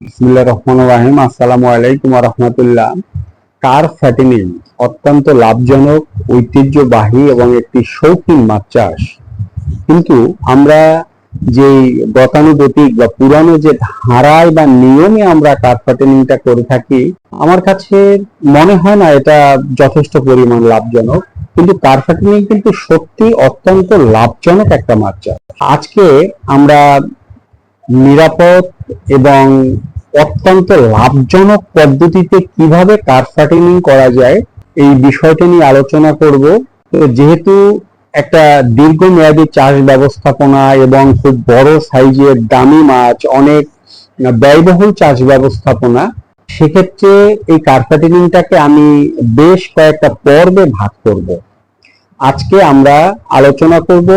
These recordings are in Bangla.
বিসমিল্লাহ রহমান রাহিম। আসসালামু আলাইকুম রহমতুল্লাহ কার ফ্যাটেনিং অত্যন্ত লাভজনক, ঐতিহ্যবাহী এবং একটি শৌখিন মাছ চাষ? কিন্তু আমরা যে গতানুগতিক বা পুরানো যে ধারায় বা নিয়মে আমরা কার ফ্যাটেনিংটা করে থাকি, আমার কাছে মনে হয় না এটা যথেষ্ট পরিমাণ লাভজনক। কিন্তু কার ফ্যাটেনিং কিন্তু সত্যি অত্যন্ত লাভজনক একটা মাছ চাষ। আজকে আমরা নিরাপদ এবং অত্যন্ত লাভজনক পদ্ধতিতে কীভাবে কার ফার্টিনিং করা যায়, এই বিষয়টা নিয়ে আলোচনা করব। যেহেতু একটা দীর্ঘমেয়াদী চাষ ব্যবস্থাপনা এবং খুব বড় সাইজের দামি মাছ অনেক ব্যয়বহুল চাষ ব্যবস্থাপনা, সেক্ষেত্রে এই কার ফার্টিনিংটাকে আমি বেশ কয়েকটা পর্বে ভাগ করব। আজকে আমরা আলোচনা করব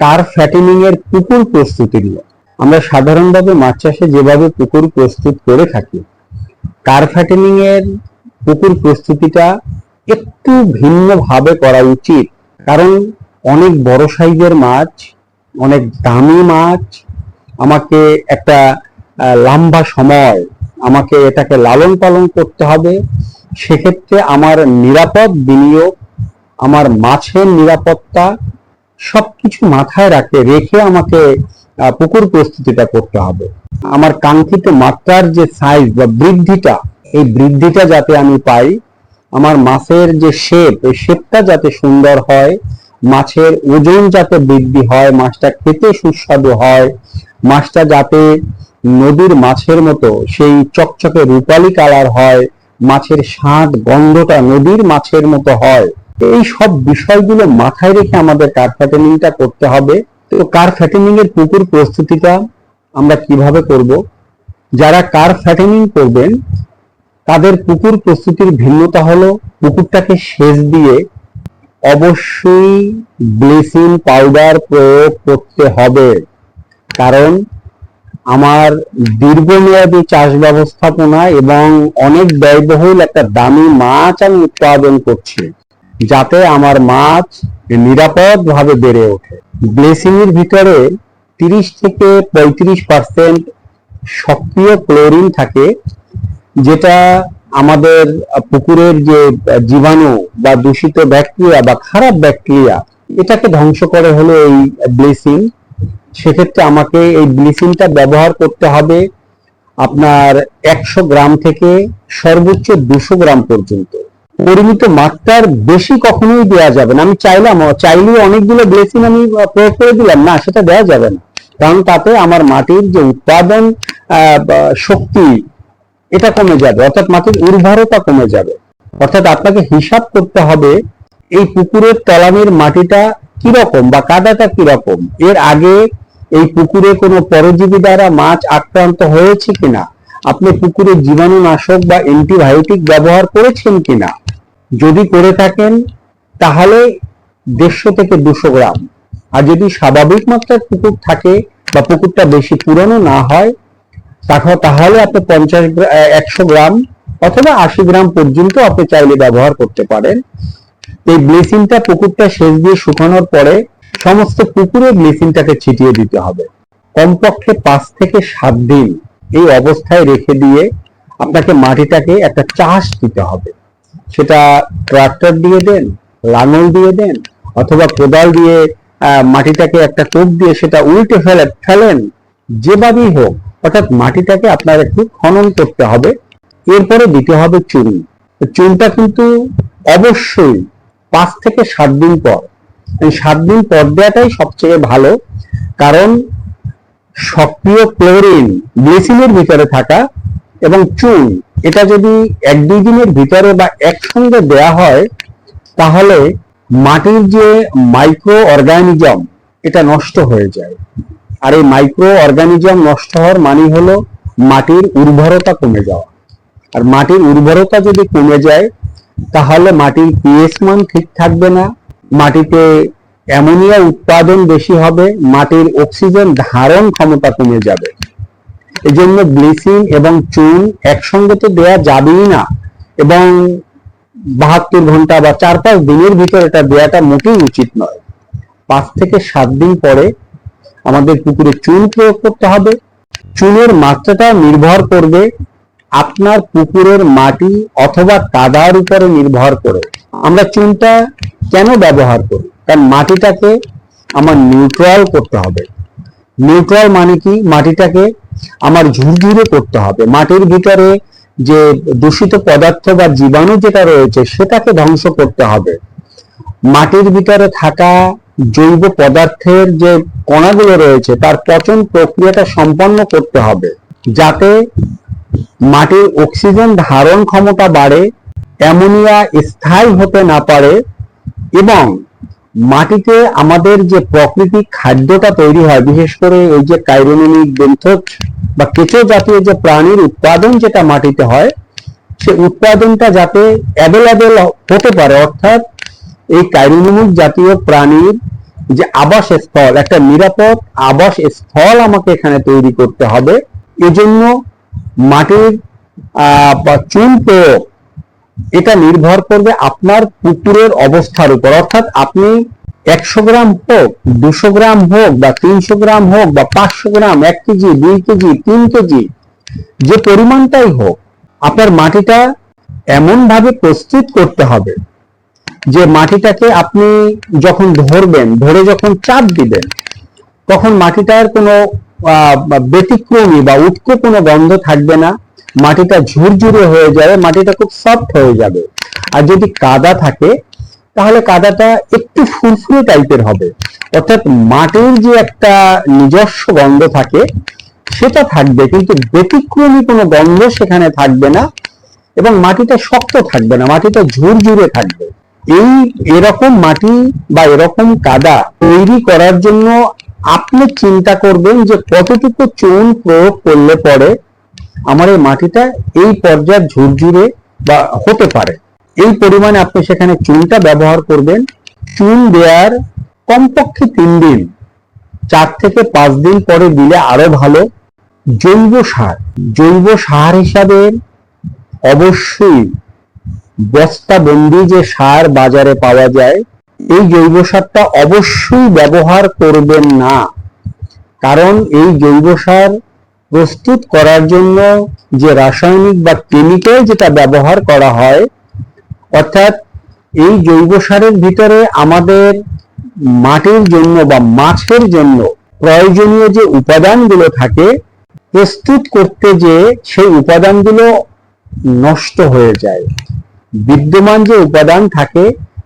কার ফ্যাটেনিং এর পুকুর প্রস্তুতি নিয়ে। আমরা সাধারণভাবে মাছ চাষে যেভাবে পুকুর প্রস্তুত করে থাকি কার ফ্যাটেনিং এর পুকুর প্রস্তুতিটা একটু ভিন্নভাবে করা উচিত। কারণ অনেক বড় সাইজের মাছ, অনেক দামি মাছ, আমাকে একটা লম্বা সময় আমাকে এটাকে লালন পালন করতে হবে। সেক্ষেত্রে আমার নিরাপদ বিনিয়োগ, আমার মাছের নিরাপত্তা সবকিছু মাথায় রাখে, রেখে আমাকে পুকুর প্রস্তুতিটা করতে হবে। আমার কাঙ্ক্ষিত মাত্রার যে সাইজ বা বৃদ্ধিটা, এই বৃদ্ধিটা যাতে আমি পাই, আমার মাছের যে শেপ এই শেপটা যাতে সুন্দর হয়, মাছের ওজন যাতে বৃদ্ধি হয়, মাছটা খেতে সুস্বাদু হয়, মাছটা যাতে নদীর মাছের মতো সেই চকচকে রূপালী কালার হয়, মাছের স্বাদ, গন্ধটা নদীর মাছের মতো হয়। এই সব বিষয়গুলো মাথায় রেখে আমাদের কার করতে হবে। তো কার ফ্যাটেনিং এর পুকুর প্রস্তুতিটা আমরা কীভাবে করব? যারা কার ফ্যাটেনিং করবেন, তাদের পুকুর প্রস্তুতির ভিন্নতা হলো পুকুরটাকে সেচ দিয়ে অবশ্যই ব্লিচিং পাউডার প্রয়োগ করতে হবে। কারণ আমার দীর্ঘমেয়াদী চাষ ব্যবস্থাপনা এবং অনেক ব্যয়বহুল একটা দামি মাছ আমি উৎপাদন করছি। যাতে আমার মাছ নিরাপদ ভাবে বেড়ে ওঠে। ব্লেসিং এর ভিতরে তিরিশ থেকে পঁয়ত্রিশ পার্সেন্ট সক্রিয় ক্লোরিন থাকে, যেটা আমাদের পুকুরের যে জীবাণু বা দূষিত ব্যাকটেরিয়া বা খারাপ ব্যাকটেরিয়া, এটাকে ধ্বংস করে হলো এই ব্লিচিং সেক্ষেত্রে আমাকে এই ব্লিচিংটা ব্যবহার করতে হবে আপনার একশো গ্রাম থেকে সর্বোচ্চ দুশো গ্রাম পর্যন্ত। পরিমিত মাত্রার বেশি কখনোই দেওয়া যাবে না। আমি চাইলাম চাইলে অনেকগুলো ব্লেসিং আমি প্রয়োগ করে দিলাম। না, সেটা দেওয়া যাবে না। কারণ তাতে আমার মাটির যে উৎপাদন শক্তি, এটা কমে যাবে। অর্থাৎ মাটির উর্বরতা কমে যাবে। অর্থাৎ আপনাকে হিসাব করতে হবে, এই পুকুরের তলানির মাটিটা কীরকম বা কাদাটা কীরকম? এর আগে এই পুকুরে কোনো পরজীবী দ্বারা মাছ আক্রান্ত হয়েছে কিনা? আপনি পুকুরে জীবাণুনাশক বা অ্যান্টিবায়োটিক ব্যবহার করেছেন কিনা? যদি করে থাকেন, তাহলে দেড়শো থেকে দুশো গ্রাম। আর যদি স্বাভাবিক মাত্রার পুকুর থাকে বা পুকুরটা বেশি পুরনো না হয়, তাহলে তাহলে আপনি পঞ্চাশ একশো গ্রাম অথবা আশি গ্রাম পর্যন্ত আপনি চাইলে ব্যবহার করতে পারেন। এই ব্লিচিংটা পুকুরটা শেষ দিয়ে শুকানোর পরে সমস্ত পুকুরে ব্লিচিংটাকে ছিটিয়ে দিতে হবে। কমপক্ষে পাঁচ থেকে সাত দিন এই অবস্থায় রেখে দিয়ে আপনাকে মাটিটাকে একটা চাষ দিতে হবে। সেটা ট্রাক্টর দিয়ে দেন, লাঙল দিয়ে দেন, অথবা কোদাল দিয়ে মাটিটাকে একটা কোপ দিয়ে সেটা উল্টে ফেলে, ফেলেন, যেভাবেই হোক, অর্থাৎ মাটিটাকে আপনার একটু খনন করতে হবে, এরপরে দিতে হবে চুন। চুনটা কিন্তু অবশ্যই পাঁচ থেকে সাত দিন পর সাত দিন পর দেওয়াটাই সবচেয়ে ভালো, কারণ সক্রিয় ক্লোরিন ব্লিচিংয়ের ভিতরে থাকা এবং চুন এটা যদি এক দুই দিনের ভিতরে বা একসঙ্গে দেয়া হয়, তাহলে মাটির যে মাইক্রো অর্গানিজম এটা নষ্ট হয়ে যায়। আর এই মাইক্রো অর্গানিজম নষ্ট হওয়ার মানে হলো মাটির উর্বরতা কমে যাওয়া। আর মাটির উর্বরতা যদি কমে যায়, তাহলে মাটির পিএইচ মান ঠিক থাকবে না, মাটিতে অ্যামোনিয়া উৎপাদন বেশি হবে, মাটির অক্সিজেন ধারণ ক্ষমতা কমে যাবে। এই জন্য ব্লিচিং এবং চুন একসঙ্গে তো দেওয়া যাবেই না। এবং বাহাত্তর ঘণ্টা বা চার পাঁচ দিনের ভিতর এটা দেওয়াটা মোটেই উচিত নয়। পাঁচ থেকে সাত দিন পরে আমাদের পুকুরে চুন প্রয়োগ করতে হবে। চুনের মাত্রাটা নির্ভর করবে আপনার পুকুরের মাটি অথবা কাদার উপরে নির্ভর করে। আমরা চুনটা কেন ব্যবহার করি? কারণ মাটিটাকে আমার নিউট্রাল করতে হবে। নিউট্রাল মানে কি? মাটিটাকে আমার ঝুরঝুরে করতে হবে। মাটির ভিতরে যে দূষিত পদার্থ বা জীবাণু যেটা রয়েছে, সেটাকে ধ্বংস করতে হবে। মাটির ভিতরে থাকা জৈব পদার্থের যে কণাগুলো রয়েছে, তার পচন প্রক্রিয়াটা সম্পন্ন করতে হবে। যাতে মাটির অক্সিজেন ধারণ ক্ষমতা বাড়ে, অ্যামোনিয়া স্থায়ী হতে না পারে এবং মাটিতে আমাদের যে প্রাকৃতিক খাদ্যটা তৈরি হয় বিশেষ করে এই যে কাইরোনিক বেন্থক বা কেঁচো জাতীয় যে প্রাণীর উৎপাদন যেটা মাটিতে হয় সে উৎপাদনটা যাতে অ্যাভেলেবেল হতে পারে অর্থাৎ এই কাইরোনিক জাতীয় প্রাণীর যে আবাস স্থল একটা নিরাপদ আবাস স্থল আমাকে এখানে তৈরি করতে হবে। এজন্য মাটির আহ, চুন প্রয়োগ এটা নির্ভর করবে আপনার পুকুরের অবস্থার উপর। অর্থাৎ আপনি একশো গ্রাম হোক, দুশো গ্রাম হোক, বা তিনশো গ্রাম হোক, বা পাঁচশো গ্রাম, এক কেজি, দুই কেজি, তিন কেজি, যে পরিমাণটাই হোক, আপনার মাটিটা এমন ভাবে প্রস্তুত করতে হবে যে মাটিটাকে আপনি যখন ধরবেন, ধরে যখন চাপ দিবেন, তখন মাটিটার কোনো ব্যতিক্রমী বা উৎকো কোনো গন্ধ থাকবে না। মাটিটা ঝুরঝুরে হয়ে যাবে, মাটিটা খুব সফট হয়ে যাবে। আর যদি কাদা থাকে, তাহলে কাদাটা একটু ফুরফুরে টাইপের হবে। অর্থাৎ মাটির যে একটা নিজস্ব গন্ধ থাকে, সেটা থাকবে, কিন্তু ব্যতিক্রমী কোনো গন্ধ সেখানে থাকবে না এবং মাটিটা শক্ত থাকবে না, মাটিটা ঝুরঝুরে থাকবে। এই এরকম মাটি বা এরকম কাদা তৈরি করার জন্য আপনি চিন্তা করবেন যে কতটুকু চুন প্রয়োগ করলে পরে আমার এই মাটিটা এই পর্যায়ে ঝুরঝুরে বা হতে পারে। এই পরিমাণে আপনি সেখানে চুনটা ব্যবহার করবেন। চুন দেওয়ার কমপক্ষে তিন দিন, চার থেকে পাঁচ দিন পরে দিলে আরও ভালো। জৈব সার জৈব সার হিসাবে অবশ্যই বস্তাবন্দি যে সার বাজারে পাওয়া যায়, এই জৈব সারটা অবশ্যই ব্যবহার করবেন না। কারণ এই জৈব সার প্রস্তুত করার জন্য যে রাসায়নিক বা কেমিক্যাল যেটা ব্যবহার করা হয়, অর্থাৎ এই জৈব সারের ভিতরে আমাদের মাটির জন্য বা মাছের জন্য প্রয়োজনীয় যে উপাদানগুলো থাকে, প্রস্তুত করতে যে সেই উপাদানগুলো নষ্ট হয়ে যায়। বিদ্যমান যে উপাদান থাকে,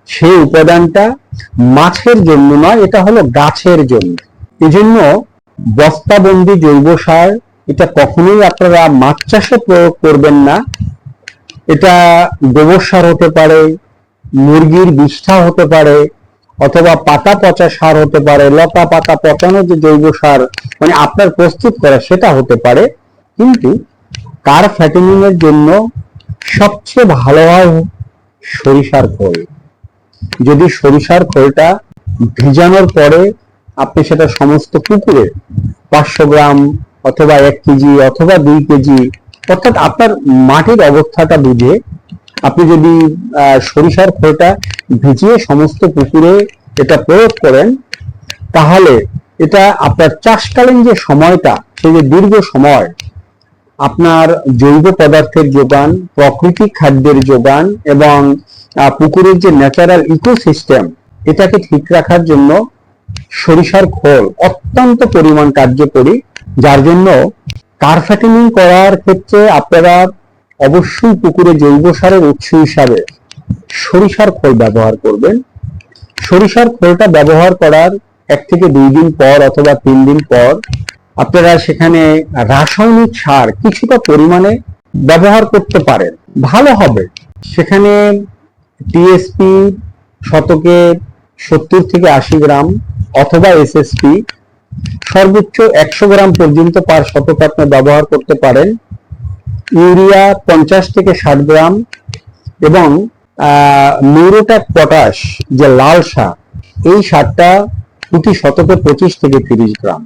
সেই উপাদানটা মাছের জন্য নয়, এটা হলো গাছের জন্য। এজন্য বস্তাবন্দি জৈব সার এটা কখনোই আপনারা মাছ চাষে প্রয়োগ করবেন না। এটা গোবর সার হতে পারে, মুরগির বিষ্ঠা হতে পারে, অথবা পাতা পচা সার হতে পারে, লতা পাতা পচানো যে জৈব সার মানে আপনার প্রস্তুত করা সেটা হতে পারে। কিন্তু কার ফ্যাটেনিং এর জন্য সবচেয়ে ভালো হয় সরিষার খোল। যদি সরিষার খোলটা ভিজানোর পরে আপনি সেটা সমস্ত পুকুরে পাঁচশো গ্রাম অথবা এক কেজি অথবা দুই কেজি, অর্থাৎ আপনার মাটির অবস্থাটা বুঝে আপনি যদি সরিষার খোলটা ভিজিয়ে সমস্ত পুকুরে এটা প্রয়োগ করেন, তাহলে এটা আপনার চাষকালীন যে সময়টা, সেই যে দীর্ঘ সময়, আপনার জৈব পদার্থের যোগান, প্রাকৃতিক খাদ্যের যোগান এবং পুকুরের যে ন্যাচারাল ইকোসিস্টেম এটাকে ঠিক রাখার জন্য সরিষার খোল অত্যন্ত পরিমাণ কার্যকরী যার জন্য কার্ফাটেনিং করার ক্ষেত্রে আপনারা অবশ্যই পুকুরে জৈব সারের উৎস হিসাবে সরিষার খোল ব্যবহার করবেন। সরিষার খোলটা ব্যবহার করার এক থেকে দুই দিন পর অথবা তিন দিন পর আপনারা সেখানে রাসায়নিক সার কিছুটা পরিমাণে ব্যবহার করতে পারেন। ভালো হবে। সেখানে টিএসপি শতকে সত্তর থেকে আশি গ্রাম অথবা এসএসপি সর্বোচ্চ একশো গ্রাম পর্যন্ত পার শতক আপনি ব্যবহার করতে পারেন। ইউরিয়া পঞ্চাশ থেকে ষাট গ্রাম এবং নিউরোট্যাক পটাশ যে লাল সার, এই সারটা প্রতি শতকে পঁচিশ থেকে তিরিশ গ্রাম।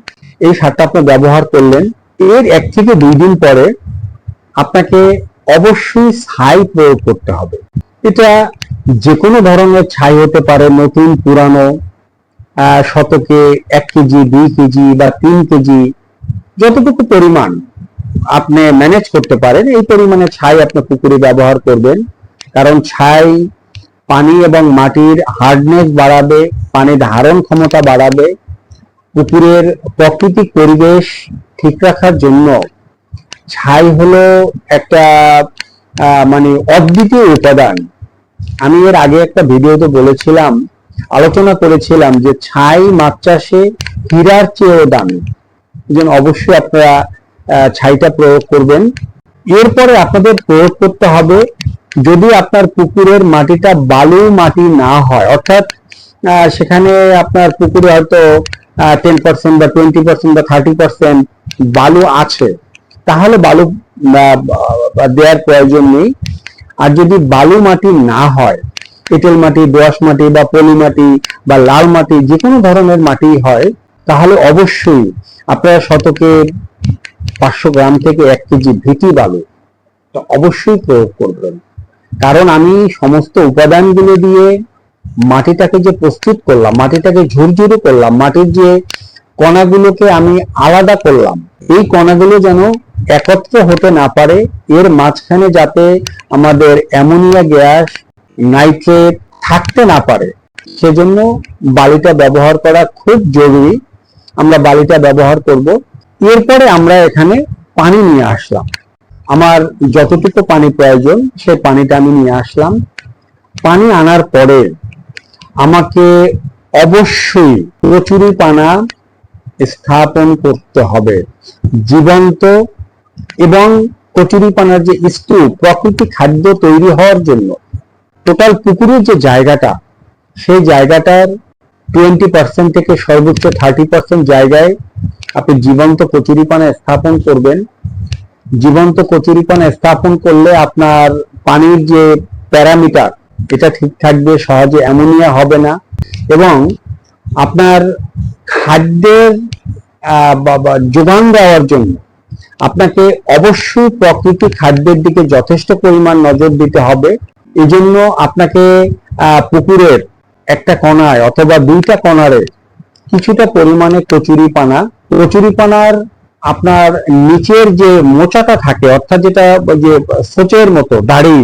এই সারটা আপনি ব্যবহার করলেন। এর এক থেকে দুই দিন পরে আপনাকে অবশ্যই ছাই প্রয়োগ করতে হবে। এটা যে কোনো ধরনের ছাই হতে পারে, নতুন, পুরানো শতকে এক কেজি, দুই কেজি বা তিন কেজি, যতটুকু পরিমাণ আপনি ম্যানেজ করতে পারেন, এই পরিমাণে ছাই আপনি পুকুরে ব্যবহার করবেন। কারণ ছাই পানি এবং মাটির হার্ডনেস বাড়াবে, পানি ধারণ ক্ষমতা বাড়াবে, পুকুরের প্রাকৃতিক পরিবেশ ঠিক রাখার জন্য ছাই হলো একটা মানে অদ্বিতীয় উপাদান। আমি এর আগে একটা ভিডিওতে বলেছিলাম আলোচনা করেছিলাম যে ছাই মাছ চাষে হীরার চেয়েও দামি। যেন অবশ্যই আপনারা ছাইটা প্রয়োগ করবেন। এরপরে আপনাদের প্রয়োগ করতে হবে, যদি আপনার পুকুরের মাটিটা বালু মাটি না হয়, অর্থাৎ সেখানে আপনার পুকুরে হয়তো টেন পার্সেন্ট বা টোয়েন্টি পার্সেন্ট বা থার্টি পার্সেন্ট বালু আছে, তাহলে বালু দেওয়ার প্রয়োজন নেই। আর যদি বালু মাটি না হয় এঁটেল মাটি, দোআঁশ মাটি বা পলি মাটি বা লাল মাটি যে কোনো ধরনের মাটি হয়, তাহলে অবশ্যই আপনারা শতকে পাঁচশো গ্রাম থেকে এক কেজি ভিটি বালু অবশ্যই প্রয়োগ করবেন। কারণ আমি সমস্ত উপাদানগুলো দিয়ে মাটিটাকে যে প্রস্তুত করলাম, মাটিটাকে ঝুরঝুরে করলাম, মাটির যে কণাগুলোকে আমি আলাদা করলাম, এই কণাগুলো যেন একত্র হতে না পারে, এর মাঝখানে যাতে আমাদের অ্যামোনিয়া গ্যাস নাইট্রেট থাকতে না পারে। সেজন্য বালিটা ব্যবহার করা খুব জরুরি। আমরা বালিটা ব্যবহার করব। এরপরে আমরা এখানে পানি নিয়ে আসলাম। আমার যতটুকু পানি প্রয়োজন, সেই পানিটা আমি নিয়ে আসলাম। পানি আনার পরে আমাকে অবশ্যই প্রচুরই পানা স্থাপন করতে হবে। জীবন্ত এবং কচুরিপানার যে স্তূপ, প্রকৃতি খাদ্য তৈরি হওয়ার জন্য। টোটাল পুকুরের যে জায়গাটা, সেই জায়গাটার টোয়েন্টি পার্সেন্ট থেকে সর্বোচ্চ থার্টি পার্সেন্ট জায়গায় আপনি জীবন্ত কচুরিপানা স্থাপন করবেন। জীবন্ত কচুরিপানা স্থাপন করলে আপনার পানির যে প্যারামিটার, এটা ঠিক থাকবে, সহজে অ্যামোনিয়া হবে না এবং আপনার খাদ্যের যোগান দেওয়ার জন্য আপনাকে অবশ্যই প্রকৃতি খাদ্যের দিকে যথেষ্ট পরিমাণ নজর দিতে হবে। এই জন্য আপনাকে পুকুরের একটা কণায় অথবা দুইটা কণারে কিছুটা পরিমাণে কচুরি পানা, কচুরি পানার আপনার নিচের যে মোচাটা থাকে, অর্থাৎ যেটা যে সোচের মতো দাড়ি,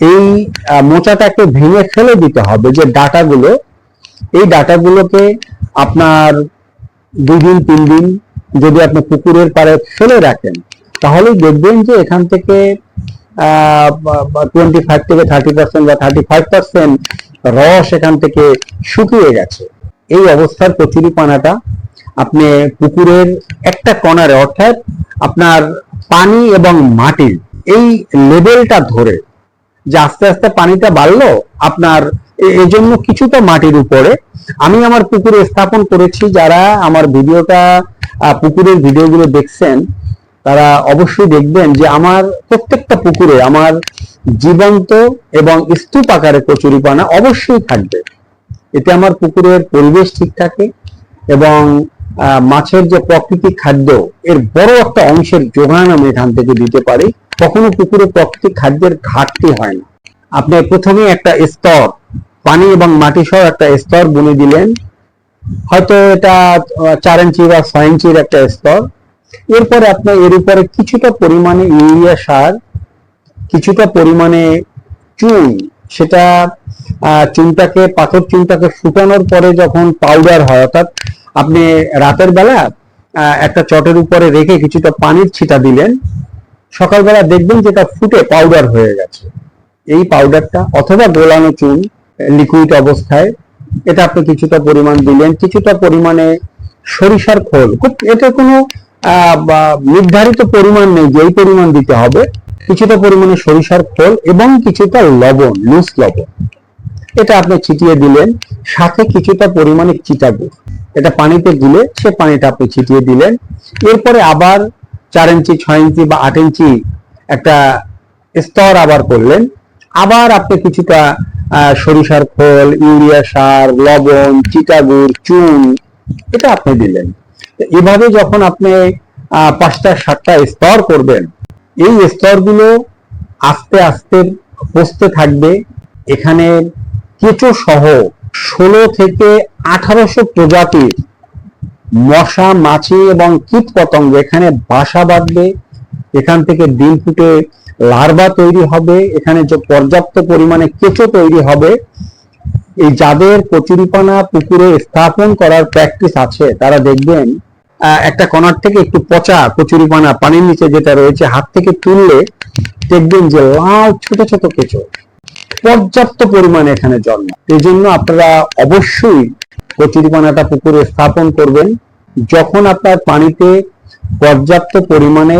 এই মোচাটাকে ভেঙে ফেলে দিতে হবে যে ডাটাগুলো। এই ডাটাগুলোকে আপনার দুই দিন, তিন দিন যদি আপনি পুকুরের পাড়ে ফেলে রাখেন তাহলে দেখবেন যে এখান থেকে টোয়েন্টি ফাইভ থেকে থার্টি পার্সেন্ট বা থার্টি ফাইভ পার্সেন্ট রস এখান থেকে শুকিয়ে গেছে। এই অবস্থার কচুরি পানাটা আপনি পুকুরের একটা কণারে, অর্থাৎ আপনার পানি এবং মাটি এই লেভেলটা ধরে যে আস্তে আস্তে পানিটা বাড়লো, আপনার এজন্য কিছুটা মাটির উপরে। আমি আমার পুকুরে স্থাপন করেছি, যারা আমার ভিডিওটা পুকুরের ভিডিওগুলো দেখছেন তারা অবশ্যই দেখবেন যে আমার প্রত্যেকটা পুকুরে আমার জীবন্ত এবং স্তূপ আকারে কচুরিপানা অবশ্যই থাকবে। এতে আমার পুকুরের পরিবেশ ঠিক থাকে এবং মাছের যে প্রাকৃতিক খাদ্য, এর বড় একটা অংশের যোগান আমি এখান থেকে দিতে পারি। কখনো পুকুরে প্রাকৃতিক খাদ্যের ঘাটতি হয় না। আপনি প্রথমে একটা স্তর, পানি এবং মাটি সহ একটা স্তর বুনে দিলেন। হয়তো এটা চার ইঞ্চি বা ছয় ইঞ্চির একটা স্তর। এরপরে আপনি এর উপরে কিছুটা পরিমাণে ইউরিয়া সার, কিছুটা পরিমাণে চুন, সেটা চুনটাকে, পাথর চুনটাকে ফুটানোর পরে যখন পাউডার হয়, অর্থাৎ আপনি রাতের বেলা একটা চটের উপরে রেখে কিছুটা পানির ছিটা দিলেন, সকালবেলা দেখবেন যেটা ফুটে পাউডার হয়ে গেছে। এই পাউডারটা অথবা গোলানো চুন লিকুইড অবস্থায়, এটা আপনি কিছুটা পরিমাণ দিলেন, কিছুটা পরিমাণে সরিষার খোল। খুব, এটা কোনো নির্ধারিত পরিমাণ নেই, যেই পরিমাণ দিতে হবে, কিছুটা পরিমাণে সরিষার খোল এবং কিছুটা লবণ লুজ লবণ। এটা আপনি ছিটিয়ে দিলেন, সাথে কিছুটা পরিমাণে চিটাগুড় এটা পানিতে দিলে সে পানিটা আপনি ছিটিয়ে দিলেন। এরপরে আবার চার ইঞ্চি, ছয় ইঞ্চি বা আট ইঞ্চি একটা স্তর আবার করলেন। আবার আপনি কিছুটা সরিষার খোল, ইউরিয়া সার, লবণ, চিটাগুড়, চুন, এটা আপনি দিলেন। এভাবে যখন আপনি পাঁচটা, সাতটা স্তর করবেন, এই স্তরগুলো আস্তে আস্তে বসতে থাকবে। এখানে কেঁচো সহ ষোলো থেকে আঠারোশো প্রজাতির মশা, মাছি এবং কীট পতঙ্গ এখানে বাসা বাঁধবে। এখান থেকে ডিম ফুটে লার্ভা তৈরি হবে। এখানে যে পর্যাপ্ত পরিমাণে কেঁচো তৈরি হবে এই যাদের কচুরিপানা পুকুরে স্থাপন করার প্র্যাকটিস আছে, তারা দেখবেন একটা কণার থেকে একটু পচা কচুরিপানা পানির নিচে যেটা রয়েছে, হাত থেকে তুললে দেখবেন যে লাল ছোট ছোট কেঁচো পর্যাপ্ত পরিমাণে এখানে জন্ম। এই জন্য আপনারা অবশ্যই কচুরিপানাটা পুকুরে স্থাপন করবেন। যখন আপনার পানিতে পর্যাপ্ত পরিমাণে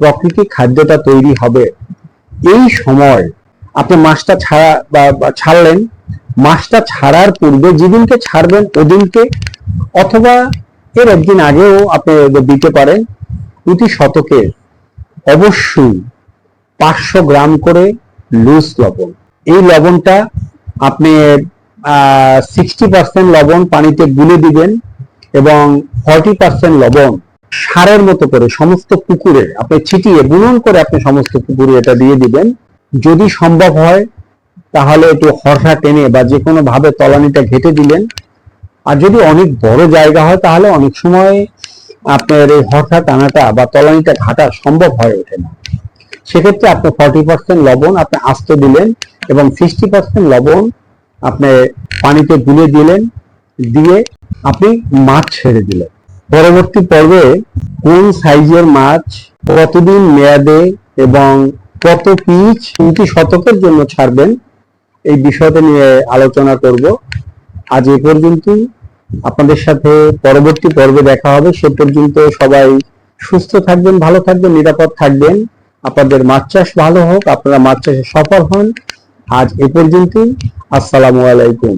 প্রাকৃতিক খাদ্যটা তৈরি হবে, এই সময় আপনি মাছটা ছাড়া বা ছাড়লেন মাছটা ছাড়ার পূর্বে যেদিনকে ছাড়বেন ওদিনকে, অথবা এর একদিন আগেও আপনি দিতে পারেন প্রতি শতকে অবশ্যই পাঁচশো গ্রাম করে লুজ লবণ। এই লবণটা আপনি সিক্সটি পার্সেন্ট লবণ পানিতে গুলে দিবেন এবং ফর্টি পার্সেন্ট লবণ সারের মতো করে সমস্ত পুকুরে, আপনি ছিটিয়ে বুনন করে আপনি সমস্ত পুকুরে এটা দিয়ে দিবেন। যদি সম্ভব হয় তাহলে একটু হরসা টেনে বা যে কোনো ভাবে তলানিটা ঘেটে দিলেন। আর যদি অনেক বড় জায়গা হয়, তাহলে অনেক সময় আপনার এই হরসা টানাটা বা তলানিটা ঘাটা সম্ভব হয়ে ওঠে না। সেক্ষেত্রে আপনি ফর্টি পার্সেন্ট লবণ আপনি আস্ত দিলেন এবং সিক্সটি পার্সেন্ট লবণ আপনি পানিতে গুলে দিলেন, দিয়ে আপনি মাছ ছেড়ে দিলেন। পরবর্তী পর্বে কোন সাইজের মাছ, কতদিন মেয়াদে এবং কত পিচ প্রতি শতকের জন্য ছাড়বেন এই বিষয়টা নিয়ে আলোচনা করব। আজ এ পর্যন্ত আপনাদের সাথে পরবর্তী পর্বে দেখা হবে। সে পর্যন্ত সবাই সুস্থ থাকবেন, ভালো থাকবেন, নিরাপদ থাকবেন। আপনাদের মাছ চাষ ভালো হোক, আপনারা মাছ চাষে সফল হন। আজ এ পর্যন্ত আসসালামু আলাইকুম।